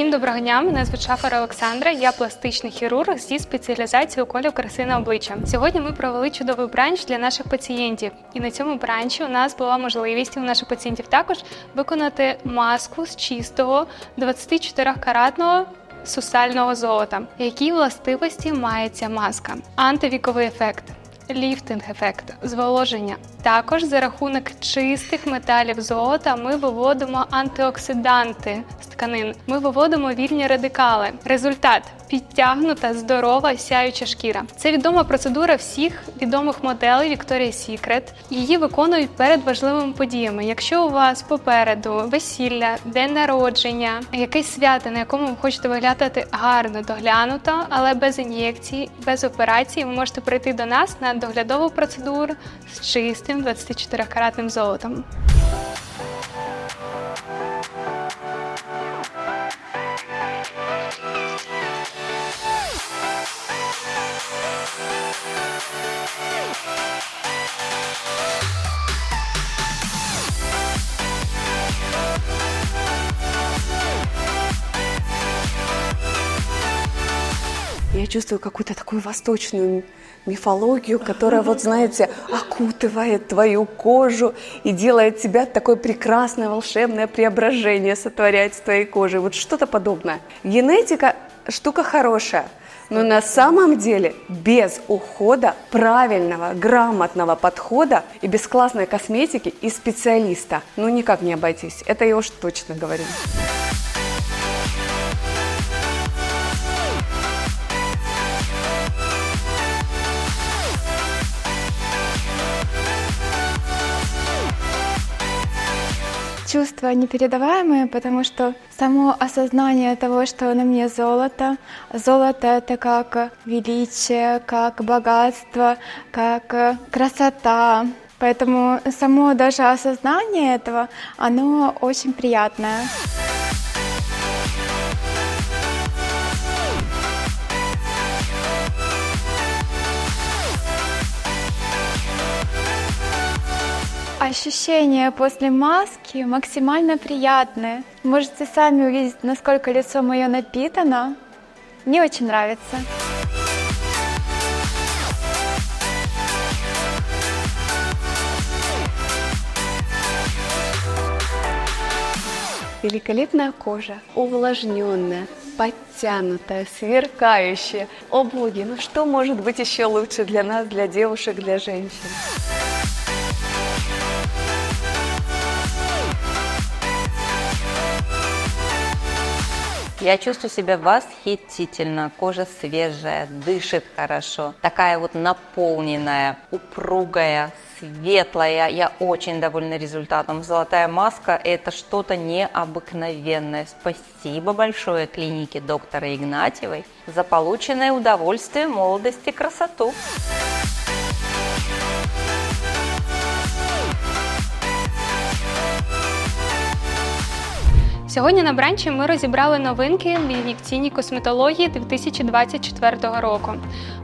Всім доброго дня. Мене звуть Шафар Олександра. Я пластичний хірург зі спеціалізацією уколів краси на обличчя. Сьогодні ми провели чудовий бранч для наших пацієнтів. І на цьому бранчі у нас була можливість у наших пацієнтів також виконати маску з чистого 24-каратного сусального золота. Які властивості має ця маска? Антивіковий ефект. Ліфтинг-ефект, зволоження. Також за рахунок чистих металів золота ми виводимо антиоксиданти з тканин. Ми виводимо вільні радикали. Результат підтягнута, здорова, сяюча шкіра. Це відома процедура всіх відомих моделей Victoria's Secret. Її виконують перед важливими подіями. Якщо у вас попереду весілля, день народження, якесь свято, на якому ви хочете виглядати гарно, доглянуто, але без ін'єкцій, без операцій, ви можете прийти до нас на доглядову процедуру з чистим 24-каратним золотом. Я чувствую какую-то такую восточную мифологию, которая, вот знаете, окутывает твою кожу и делает тебя такое прекрасное, волшебное преображение сотворять с твоей кожей. Вот что-то подобное. Генетика штука хорошая, но на самом деле без ухода, правильного, грамотного подхода и без классной косметики и специалиста, ну никак не обойтись. Это я уж точно говорю. Чувства непередаваемые, потому что само осознание того, что на мне золото, золото это как величие, как богатство, как э, красота. Поэтому само даже осознание этого, оно очень приятное. Ощущения после маски максимально приятные. Можете сами увидеть, насколько лицо мое напитано. Мне очень нравится. Великолепная кожа, увлажненная, подтянутая, сверкающая. О боги, ну что может быть еще лучше для нас, для девушек, для женщин? Я чувствую себя восхитительно. Кожа свежая, дышит хорошо. Такая вот наполненная, упругая, светлая. Я очень довольна результатом. Золотая маска – это что-то необыкновенное. Спасибо большое клинике доктора Игнатьевой за полученное удовольствие, молодость и красоту. Сьогодні на бранчі ми розібрали новинки в ін'єкційній косметології 2024 року.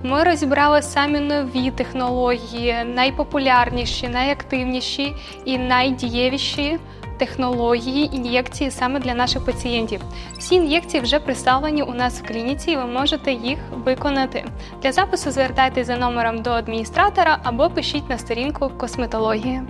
Ми розібрали самі нові технології, найпопулярніші, найактивніші і найдієвіші технології ін'єкції саме для наших пацієнтів. Всі ін'єкції вже представлені у нас в клініці, і ви можете їх виконати. Для запису звертайтеся за номером до адміністратора або пишіть на сторінку косметології.